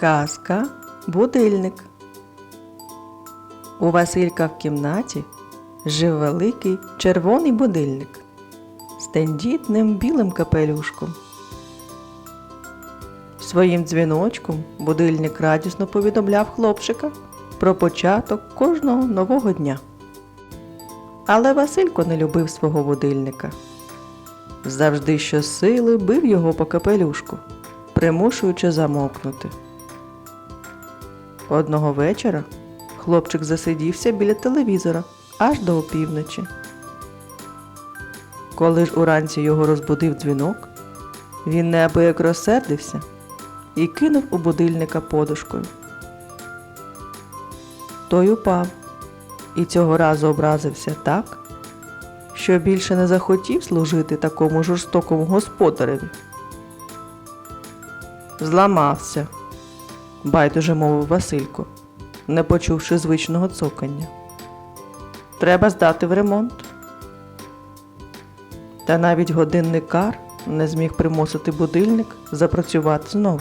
Казка Будильник. У Василька в кімнаті жив великий червоний будильник з тендітним білим капелюшком. Своїм дзвіночком будильник радісно повідомляв хлопчика про початок кожного нового дня. Але Василько не любив свого будильника. Завжди щосили бив його по капелюшку, примушуючи замовкнути. Одного вечора хлопчик засидівся біля телевізора аж до опівночі. Коли ж уранці його розбудив дзвінок, він неабияк розсердився і кинув у будильника подушкою. Той упав і цього разу образився так, що більше не захотів служити такому жорстокому господареві. Зламався, байдуже мовив Василько, не почувши звичного цокання. Треба здати в ремонт. Та навіть годинникар не зміг примусити будильник запрацювати знову.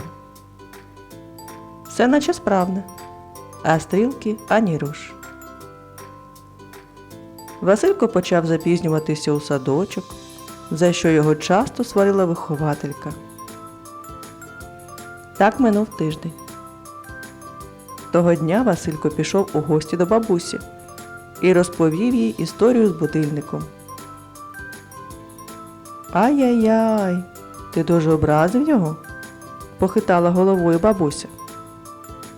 Все наче справне, а стрілки ані руш. Василько почав запізнюватися у садочок, за що його часто сварила вихователька. Так минув тиждень. Того дня Василько пішов у гості до бабусі і розповів їй історію з будильником. Ай-яй-яй, ти дуже образив його? похитала головою бабуся.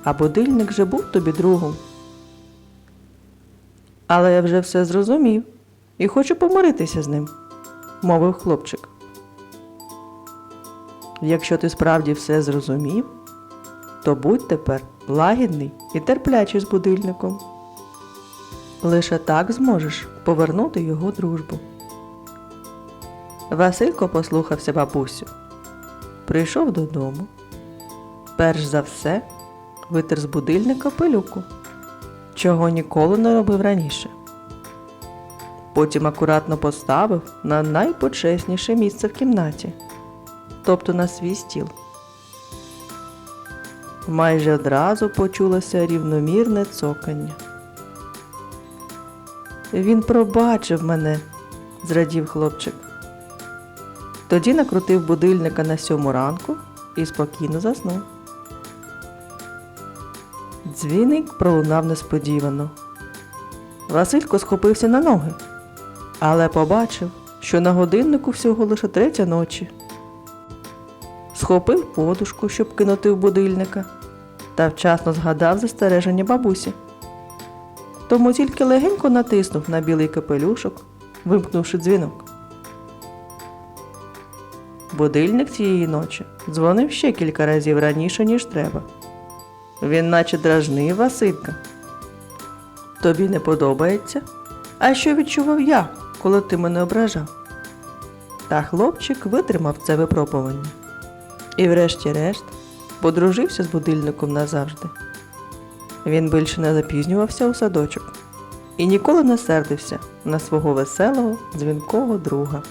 А будильник же був тобі другом. Але я вже все зрозумів і хочу помиритися з ним, мовив хлопчик. Якщо ти справді все зрозумів, то будь тепер лагідний і терплячий з будильником. Лише так зможеш повернути його дружбу. Василько послухався бабусю. Прийшов додому. Перш за все витер з будильника пилюку, чого ніколи не робив раніше. Потім акуратно поставив на найпочесніше місце в кімнаті, тобто на свій стіл. Майже одразу почулося рівномірне цокання. Він пробачив мене, зрадів хлопчик. Тоді накрутив будильника на сьому ранку і спокійно заснув. Дзвіник пролунав несподівано. Василько схопився на ноги, але побачив, що на годиннику всього лише третя ночі. Схопив подушку, щоб кинути в будильника, та вчасно згадав застереження бабусі. Тому тільки легенько натиснув на білий капелюшок, вимкнувши дзвінок. Будильник цієї ночі дзвонив ще кілька разів раніше, ніж треба. Він наче дражнив Василька. Тобі не подобається? А що відчував я, коли ти мене ображав? Та хлопчик витримав це випробування. І врешті-решт подружився з будильником назавжди. Він більше не запізнювався у садочок і ніколи не сердився на свого веселого дзвінкого друга.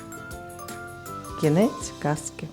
Кінець казки.